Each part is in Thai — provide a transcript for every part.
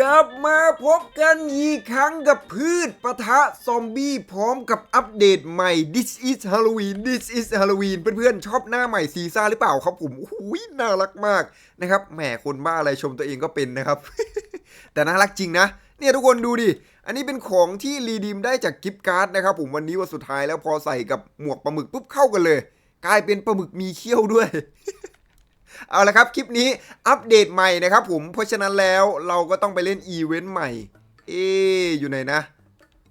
กลับมาพบกันอีกครั้งกับพืชปะทะซอมบี้พร้อมกับอัปเดตใหม่ This is Halloween This is Halloween เพื่อนๆชอบหน้าใหม่ซีซ่าหรือเปล่าครับผมอุ้ยน่ารักมากนะครับแหมคนบ้าอะไรชมตัวเองก็เป็นนะครับ แต่น่ารักจริงนะ เนี่ยทุกคนดูดิ อันนี้เป็นของที่รีดีมได้จากกิฟต์การ์ดนะครับผมวันนี้วันสุดท้ายแล้วพอใส่กับหมวกปลาหมึกปุ๊บเข้ากันเลย กลายเป็นปลาหมึกมีเขี้ยวด้วย เอาละครับคลิปนี้อัปเดตใหม่นะครับผมเพราะฉะนั้นแล้วเราก็ต้องไปเล่นอีเวนต์ใหม่ เอ๊อยู่ไหนนะ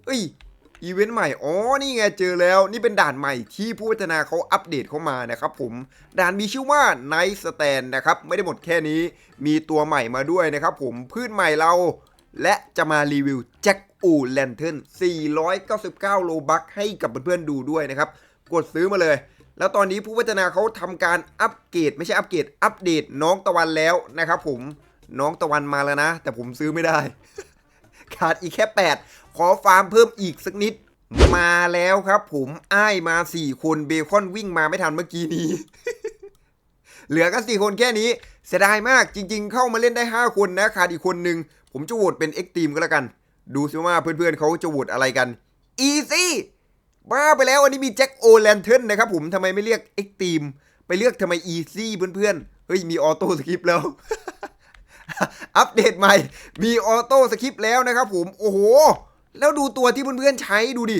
เอ้ยอีเวนต์ใหม่ อ๋อ นี่ไงเจอแล้ว นี่เป็นด่านใหม่ที่ผู้พัฒนาเขาอัปเดตเข้ามานะครับผม ด่านมีชื่อว่า Night Stand นะครับ ไม่ได้หมดแค่นี้ มีตัวใหม่มาด้วยนะครับผม พืชใหม่เรา และจะมารีวิวแจ็คอูแลนเทิร์น499 โลบัคให้กับเพื่อนๆดูด้วยนะครับ กดซื้อมาเลย แล้วตอนนี้ผู้พัฒนาเขาทำการอัปเกรดไม่ใช่อัปเกรดอัปเดตน้องตะวันแล้วนะครับผมน้องตะวันมาแล้วนะ แต่ผมซื้อไม่ได้ ขาดอีกแค่ 8 ขอฟาร์มเพิ่มอีกสักนิด มาแล้วครับ ผมอ้ายมา 4 คนเบคอนวิ่งมาไม่ทันเมื่อกี้นี้ เหลือกัน4คนแค่นี้ เสียดายมากจริง ๆ เข้ามาเล่นได้ 5 คนนะ ขาดอีกคนนึง ผมจะโหวตเป็น X Team ก็แล้วกัน ดูซิว่าเพื่อนๆเขาจะโหวตอะไรกัน Easy บ้าไปแล้วอันนี้มีแจ็คโอแลนเทิร์นนะครับผมทำไมไม่เรียก X Team ไปเลือกทำไม Easy เพื่อนๆ เฮ้ยมีออโต้สคริปแล้ว อัปเดตใหม่ มีออโต้สคริปแล้วนะครับผม โอ้โห แล้วดูตัวที่เพื่อนๆใช้ดูดิ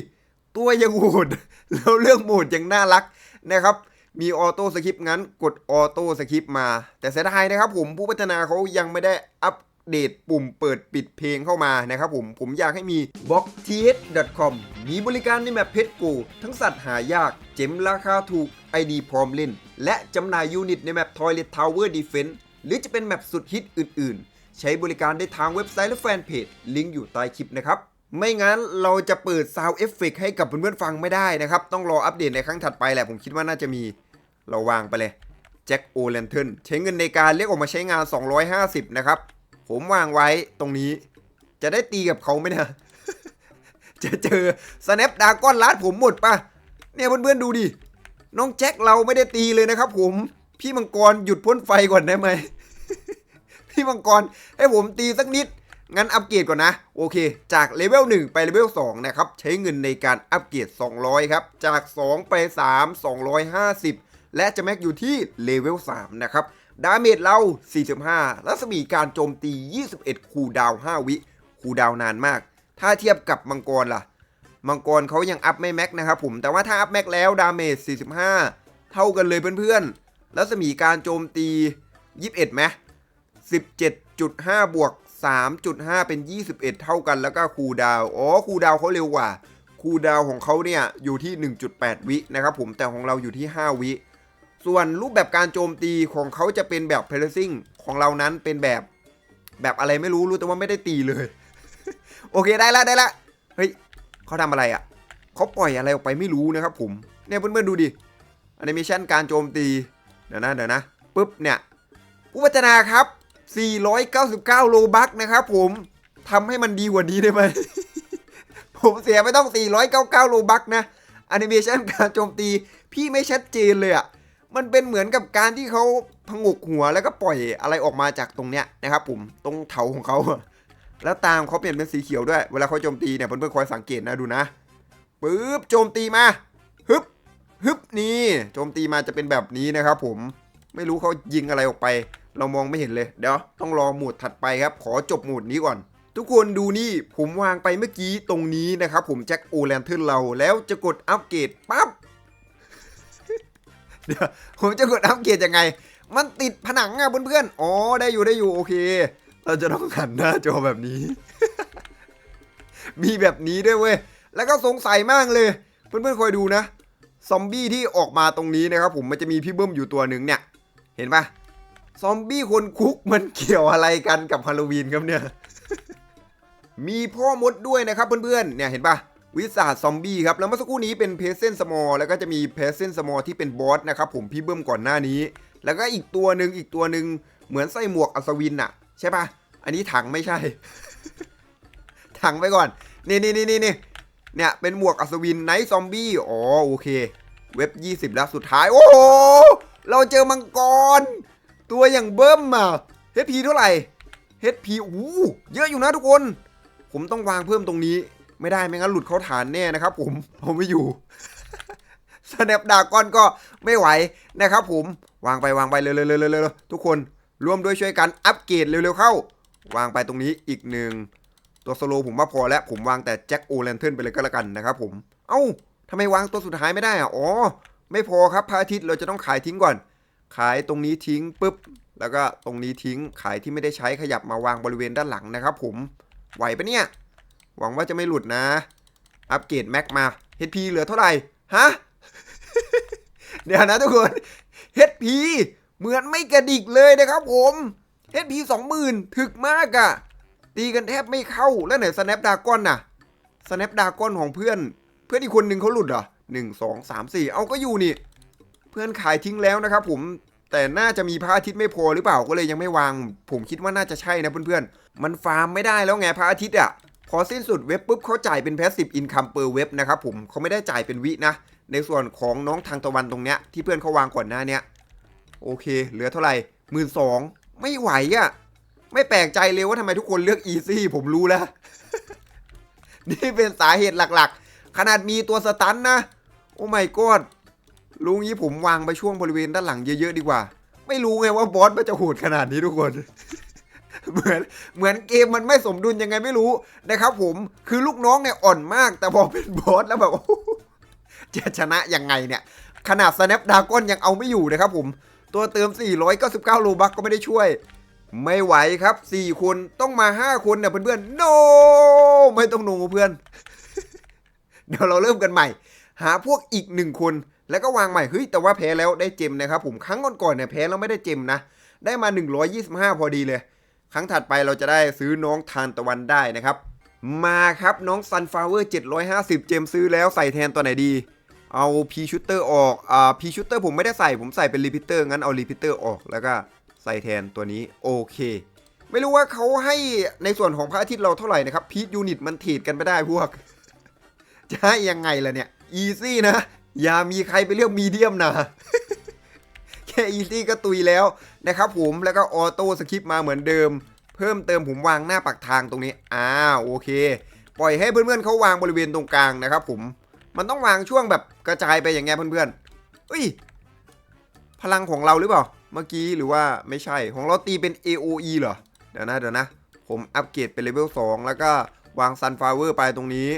ตัวยังโหด แล้วเรื่องโหมดยังน่ารักนะครับ มีออโต้สคริปงั้นกดออโต้สคริปมา แต่เสียดายนะครับผมผู้พัฒนาเขายังไม่ได้อัป เดตปุ่มเปิดปิดเพลงเข้ามานะครับผม ผมอยากให้มี b o x t h com มีบริการในแมปเพชรโกทั้งสัตว์หายาก เจมราคาถูก ID พร้อมเล่น และจำหน่ายยูนิตในแมป Toilet Tower Defense หรือจะเป็นแมปสุดฮิตอื่น ๆ ใช้บริการได้ทางเว็บไซต์และแฟนเพจ ลิงก์อยู่ใต้คลิปนะครับไม่งั้นเราจะเปิดซาวเอฟเฟกให้กับเพื่อนๆฟังไม่ได้นะครับ ต้องรออัปเดตในครั้งถัดไปแหละ ผมคิดว่าน่าจะมีเราวางไปเลยแจ็คโอแลนเทิร์นใช้เงินในการเรียกออกมาใช้งาน 250 นะครับ ผมวางไว้ตรงนี้ จะได้ตีกับเขาไหมเนี่ยจะเจอสแนปดาก้อนลัดผมหมดปะเนี่ยเพื่อนๆดูดิ น้องแจ็คเราไม่ได้ตีเลยนะครับผม พี่มังกรหยุดพ่นไฟก่อนได้ไหม พี่มังกรให้ผมตีสักนิด งั้นอัปเกรดก่อนนะ โอเค จากเลเวล1ไปเลเวล2นะครับ ใช้เงินในการอัปเกรด 200 ครับ จาก 2 ไป 3 250 และจะแม็กอยู่ที่เลเวล3นะครับ ดาเมจเรา 45 รัศมีการโจมตี 21 คูดาว 5 วิ คูดาวนานมาก ถ้าเทียบกับมังกรล่ะ มังกรเขายังอัพไม่แม็กนะครับผม แต่ว่าถ้าอัพแม็กแล้วดาเมจ 45 เท่ากันเลยเพื่อนๆ รัศมีการโจมตี 21ไหม17.5 บวก 3.5 เป็น 21 เท่ากัน แล้วก็คูดาว อ๋อ คูดาวเขาเร็วกว่า คูดาวของเขาเนี่ยอยู่ที่ 1.8 วินะครับผม แต่ของเราอยู่ที่ 5 วิ ส่วนรูปแบบการโจมตีของเขาจะเป็นแบบเพลซิ่งของเรานั้นเป็นแบบแบบอะไรไม่รู้รู้แต่ว่าไม่ได้ตีเลย โอเคได้ละได้ละเฮ้ยเขาทำอะไรอะ่ะเขาปล่อยอะไรออกไปไม่รู้นะครับผมเนี่ยเพื่อนๆดูดิแอนิเมชันการโจมตีเดี๋ยวนะเดี๋ยวนะปุ๊บเนี่ยผู้พัฒนาครับ 499 โลบัคนะครับผมทำให้มันดีกว่านี้ได้ไหม ผมเสียไม่ต้อง 499 โลบัคนะแอนิเมชันการโจมตี พี่ไม่ชัดเจนเลยอะ่ะ มันเป็นเหมือนกับการที่เขาพงกหัวแล้วก็ปล่อยอะไรออกมาจากตรงเนี้ยนะครับผมตรงเถาของเขาแล้วตามเขาเปลี่ยนเป็นสีเขียวด้วย เวลาเขาโจมตีเนี่ยเพื่อนๆคอยสังเกตนะดูนะปึ๊บโจมตีมาฮึบฮึบนี่โจมตีมาจะเป็นแบบนี้นะครับผมไม่รู้เขายิงอะไรออกไป เรามองไม่เห็นเลยเดี๋ยวต้องรอหมวดถัดไปครับ ขอจบหมวดนี้ก่อน ทุกคนดูนี่ผมวางไปเมื่อกี้ตรงนี้นะครับผมแจ็คโอแลนเทิร์นเราแล้วจะกดอัปเกรดปั๊บ เดี๋ยวผมจะกดอัปเกรดยังไง มันติดผนังอะเพื่อนๆ อ๋อได้อยู่ได้อยู่โอเค เราจะต้องหันหน้าจอแบบนี้ มีแบบนี้ด้วยเว้ย แล้วก็สงสัยมากเลย เพื่อนๆคอยดูนะ ซอมบี้ที่ออกมาตรงนี้นะครับผมมันจะมีพี่เบิ้มอยู่ตัวหนึ่งเนี่ย เห็นปะซอมบี้คนคุกมันเกี่ยวอะไรกันกับฮาโลวีนครับเนี่ย มีพ่อมดด้วยนะครับเพื่อนๆ เนี่ยเห็นปะ วิสาซอมบี้ครับ แล้วเมื่อสักครู่นี้เป็นเพสเซนสมอลแล้วก็จะมีเพสเซนสมอลที่เป็นบอสนะครับผมพี่เบิ้มก่อนหน้านี้ แล้วก็อีกตัวหนึ่งอีกตัวหนึ่งเหมือนใส่หมวกอัศวินอะใช่ปะอันนี้ถังไม่ใช่ ถังไปก่อน นี่นี่นี่นี่นี่เนี่ยเป็นหมวกอัศวินไนท์ซอมบี้อ๋อโอเค เว็บ 20 แล้วสุดท้าย โอ้โหเราเจอมังกร ตัวอย่างเบิ้มอะเฮพีเท่าไหร่ HP อู้เยอะอยู่นะทุกคน ผมต้องวางเพิ่มตรงนี้ ไม่ได้ไม่งั้นหลุดเข้าฐานแน่นะครับผมผมไม่อยู่สแนปดากอนก็ไม่ไหวนะครับผมวางไปวางไปเร็วๆๆๆๆทุกคนร่วมด้วยช่วยกันอัปเกรดเร็วๆเข้า วางไปตรงนี้อีกหนึ่งตัวสโลว์ผมว่าพอแล้วผมวางแต่แจ็คโอแลนเทิร์นไปเลยก็แล้วกันนะครับผม เอ้าทำไมวางตัวสุดท้ายไม่ได้อะอ๋อ ไม่พอครับพระอาทิตย์เราจะต้องขายทิ้งก่อน ขายตรงนี้ทิ้งปุ๊บ แล้วก็ตรงนี้ทิ้งขายที่ไม่ได้ใช้ขยับมาวางบริเวณด้านหลังนะครับผมไหวปะเนี่ย หวังว่าจะไม่หลุดนะ อัปเกรดแม็กมา HP เหลือเท่าไหร่ ฮะ เดี๋ยวนะทุกคน HP เหมือนไม่กระดิกเลยนะครับผม HP 20,000 ถึกมากอะตีกันแทบไม่เข้า แล้วไหน Snap Dragon น่ะ Snap Dragon ของเพื่อน เพื่อนอีกคนหนึ่งเขาหลุดเหรอหนึ่งสองสามสี่เอาก็อยู่นี่ เพื่อนขายทิ้งแล้วนะครับผมแต่น่าจะมีพระอาทิตย์ไม่พอหรือเปล่าก็เลยยังไม่วาง ผมคิดว่าน่าจะใช่นะเพื่อนๆ มันฟาร์มไม่ได้แล้วไงพระอาทิตย์อะ พอสิ้นสุดเว็บปุ๊บเขาจ่ายเป็น passive income per เว็บนะครับผมเขาไม่ได้จ่ายเป็นวินะ ในส่วนของน้องทางตะวันตรงเนี้ยที่เพื่อนเขาวางก่อนหน้าเนี้ยโอเค เหลือเท่าไหร่หมื่นสองไม่ไหวอะ ไม่แปลกใจเลยว่าทำไมทุกคนเลือก easy ผมรู้แล้ว นี่เป็นสาเหตุหลักๆ ขนาดมีตัวสตันนะ โอ้ไม่กอดลุงนี้ผมวางไปช่วงบริเวณด้านหลังเยอะๆดีกว่า ไม่รู้ไงว่าบอสมันจะโหดขนาดนี้ทุกคน เหมือนเหมือนเกมมันไม่สมดุลยังไงไม่รู้นะครับ ผมคือลูกน้องเนี่ยอ่อนมาก แต่พอเป็นบอสแล้วแบบจะชนะยังไงเนี่ย ขนาด Snap Dragon ยังเอาไม่อยู่นะครับผมตัวเติม 499 โลบักก็ไม่ได้ช่วย ไม่ไหวครับ 4 คนต้องมา 5 คนเนี่ยเพื่อนๆ no ไม่ต้องโนเพื่อน เดี๋ยวเราเริ่มกันใหม่ หาพวกอีกหนึ่งคน แล้วก็วางใหม่ เฮ้ย แต่ว่าแพ้แล้วได้เจมนะครับผม ครั้งก่อนๆเนี่ยแพ้แล้วไม่ได้เจมนะ ได้มา 125 พอดีเลย ครั้งถัดไปเราจะได้ซื้อน้องทานตะวันได้นะครับ มาครับน้อง Sunflower 750 เจมซื้อแล้วใส่แทนตัวไหนดี เอาพีชูเตอร์ออก อ่าพีชูเตอร์ผมไม่ได้ใส่ผมใส่เป็นรีพิเตอร์งั้นเอารีพิเตอร์ออกแล้วก็ใส่แทนตัวนี้โอเคไม่รู้ว่าเขาให้ในส่วนของพระอาทิตย์เราเท่าไหร่นะครับพีทยูนิตมันถีดกันไม่ได้พวก จะให้ยังไงล่ะเนี่ยอีซี่นะ อย่ามีใครไปเรียกมีเดียมนะ แค่อีซี่ก็ตุยแล้ว นะครับผมแล้วก็ออโต้สคริปต์มาเหมือนเดิม เพิ่มเติมผมวางหน้าปักทางตรงนี้อ่าโอเค ปล่อยให้เพื่อนๆเขาวางบริเวณตรงกลางนะครับผมมันต้องวางช่วงแบบกระจายไปอย่างเงี้ยเพื่อนๆเอ้ยพลังของเราหรือเปล่า เมื่อกี้หรือว่าไม่ใช่ของเราตีเป็น AOE เหรอเดี๋ยวนะเดี๋ยวนะ ผมอัปเกรดเป็นเลเวล2แล้วก็วาง Sunflower ไปตรงนี้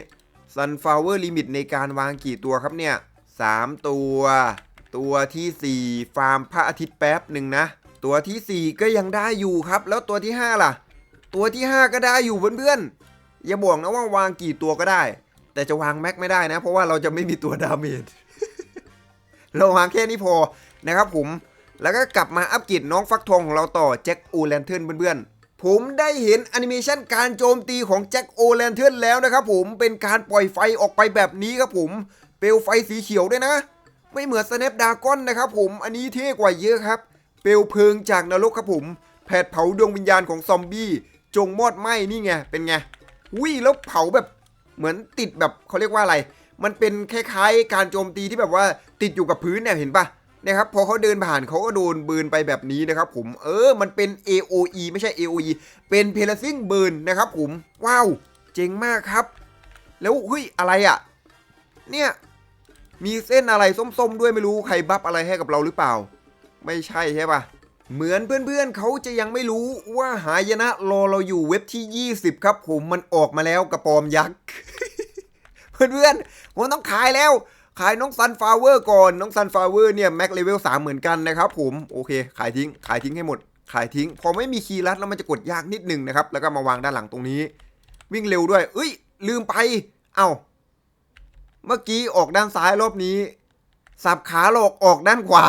Sunflower ลิมิตในการวางกี่ตัวครับเนี่ย 3 ตัว ตัวทีสี่4 ฟาร์มพระอาทิตย์แป๊บหนึ่งนะ ตัวทีสี่ 4 ก็ยังได้อยู่ครับ แล้วตัวที่ 5 ล่ะ ตัวที่ 5 ก็ได้อยู่เพื่อนๆอย่าบอกนะว่าวางกี่ตัวก็ได้ แต่จะวางแม็กไม่ได้นะ เพราะว่าเราจะไม่มีตัวดาเมจเราวางแค่นี้พอนะครับผมแล้วก็กลับมาอัปกรดน้องฟักทองของเราต่อแจ็คโอแลนเทิร์นเพื่อนๆ ผมได้เห็นแอนิเมชันการโจมตีของแจ็คโอแลนเทิร์นแล้วนะครับผมเป็นการปล่อยไฟออกไปแบบนี้ครับผม เปลวไฟสีเขียวด้วยนะ ไม่เหมือนสแนปดากอนนะครับผมอันนี้เท่กว่าเยอะครับ เปลวเพลิงจากนรกครับผมแผดเผาดวงวิญญาณของซอมบี้ จงมอดไหม้นี่ไงเป็นไงวิ่งแล้วเผาแบบเหมือนติดแบบเขาเรียกว่าอะไร มันเป็นคล้ายๆ การโจมตีที่แบบว่าติดอยู่กับพื้นเนี่ยเห็นปะนะครับพอเขาเดินผ่านเขาก็โดนบืนไปแบบนี้นะครับผมเออมันเป็น AOE ไม่ใช่ AOE เป็นเพลซิ่งบืนนะครับผมว้าว เจ๋งมากครับ แล้วเฮ้ยอะไรอะ่ะ เนี่ยมีเส้นอะไรส้มๆ ด้วยไม่รู้ใครบัฟอะไรให้กับเราหรือเปล่า ไม่ใช่ใช่ปะเหมือนเพื่อนๆเขาจะยังไม่รู้ว่าหายนะรอเราอยู่เว็บที่ 20 ครับผมมันออกมาแล้วกระปอมยักษ์ เพื่อนๆผมต้องขายแล้ว ขายน้องซันฟลาเวอร์ก่อนน้องซันฟลาเวอร์เนี่ยแม็กเลเวล3เหมือนกันนะครับผมโอเค ขายทิ้ง ขายทิ้งให้หมด ขายทิ้ง พอไม่มีคีย์ลัดแล้วมันจะกดยากนิดนึงนะครับแล้วก็มาวางด้านหลังตรงนี้ วิ่งเร็วด้วย เอ้ย ลืมไป เอ้าเมื่อกี้ออกด้านซ้ายรอบนี้สับขาหลอกออกด้านขวา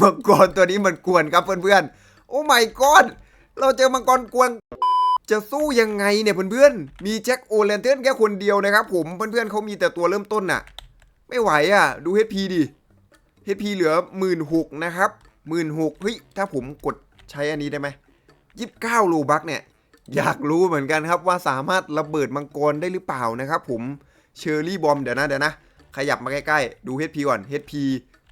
มังกรตัวนี้มันกวนครับเพื่อนๆ โอ้ไม่กอนเราเจอมังกรกวน จะสู้ยังไงเนี่ยเพื่อนๆ มีแจ็คโอแลนเทนแค่คนเดียวนะครับผมเพื่อนๆเขามีแต่ตัวเริ่มต้นน่ะ ไม่ไหวอะ ดู HP ดิ HP เหลือหมื่นหกนะครับหมื่นหกเฮ้ย ถ้าผมกดใช้อันนี้ได้ไหมยี่สิบเก้าลูบักเนี่ย อยากรู้เหมือนกันครับว่าสามารถระเบิดมังกรได้หรือเปล่านะครับผมเชอร์รี่บอมเดี๋ยวนะเดี๋ยวนะ ขยับมาใกล้ๆ ดู HP ก่อน HP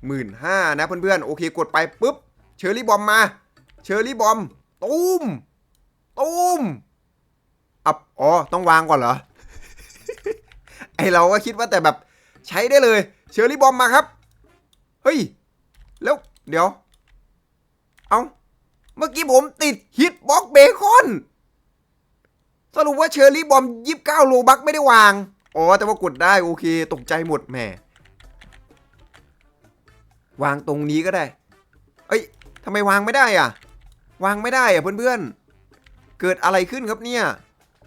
หมื่นห้านะเพื่อนๆ โอเคกดไปปุ๊บ เชอร์รี่บอมมา เชอร์รี่บอมตูมตูมอับอ๋อ ต้องวางก่อนเหรอ ไอเราก็คิดว่าแต่แบบใช้ได้เลย เชอร์รี่บอมมาครับ เฮ้ย แล้วเดี๋ยว เอาเมื่อกี้ผมติดฮิตบ็อกเบคอน สรุปว่าเชอร์รี่บอมยิบเก้าโลบักไม่ได้วาง อ๋อ แต่ว่ากดได้โอเค ตกใจหมดแหม วางตรงนี้ก็ได้ เอ้ยทำไมวางไม่ได้อะ วางไม่ได้อะเพื่อนๆ เกิดอะไรขึ้นครับเนี่ย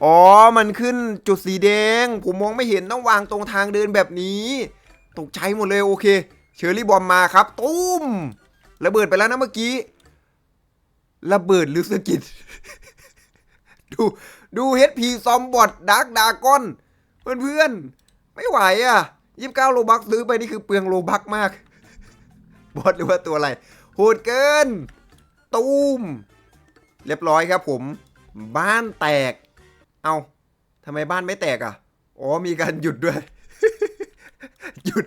อ๋อ มันขึ้นจุดสีแดง ผมมองไม่เห็นต้องวางตรงทางเดินแบบนี้ ตกใจหมดเลยโอเค เชอร์รี่บอมมาครับ ตุ้ม ระเบิดไปแล้วนะเมื่อกี้ ระเบิดหรือสกิดดูดูเฮดพีซอมบอดดาร์กดากอน เพื่อนๆ ไม่ไหวอะยี่สิบเก้าโลบักซื้อไปนี่คือเปลืองโลบักมาก บอสหรือว่าตัวอะไรโหดเกิน ตูม เรียบร้อยครับผม บ้านแตก เอาทำไมบ้านไม่แตกอะ อ๋อ มีการหยุดด้วย หยุด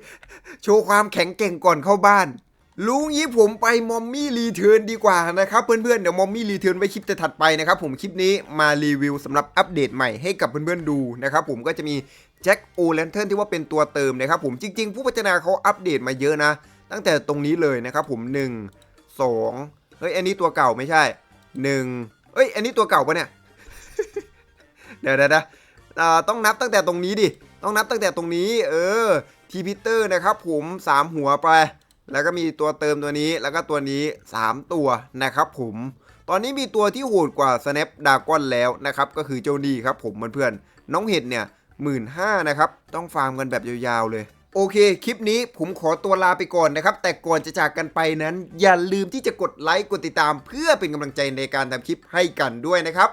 โชว์ความแข็งเก่งก่อนเข้าบ้าน ลุงนี้ผมไปมอมมี่รีเทิร์นดีกว่านะครับเพื่อนๆ เดี๋ยวมอมมี่รีเทิร์นไว้คลิปถัดไปนะครับผมคลิปนี้มารีวิวสำหรับอัปเดตใหม่ให้กับเพื่อนๆดูนะครับผมก็จะมีแจ็คโอแลนเทิร์นที่ว่าเป็นตัวเติมนะครับผมจริงๆ ผู้พัฒนาเขาอัปเดตมาเยอะนะ ตั้งแต่ตรงนี้เลยนะครับผม 1 2เฮ้ยอันนี้ตัวเก่าไม่ใช่ 1เอ้ยอันนี้ตัวเก่าปะเนี่ยเดี๋ยวเดี๋ยวเดี๋ยวต้องนับตั้งแต่ตรงนี้ดิ ต้องนับตั้งแต่ตรงนี้ เออ ทีพิเตอร์นะครับผม 3 หัวไป แล้วก็มีตัวเติมตัวนี้ แล้วก็ตัวนี้ 3 ตัวนะครับผมตอนนี้มีตัวที่โหดกว่า Snap d r a g o n แล้วนะครับ ก็คือเจ้านี่ครับผมเพื่อนๆน้องเห็ดเนี่ยหมื่นห้านะครับ ต้องฟาร์มกันแบบยาวๆเลย โอเค คลิปนี้ผมขอตัวลาไปก่อนนะครับ แต่ก่อนจะจากกันไปนั้น อย่าลืมที่จะกดไลค์ กดติดตาม เพื่อเป็นกำลังใจในการทำคลิปให้กันด้วยนะครับ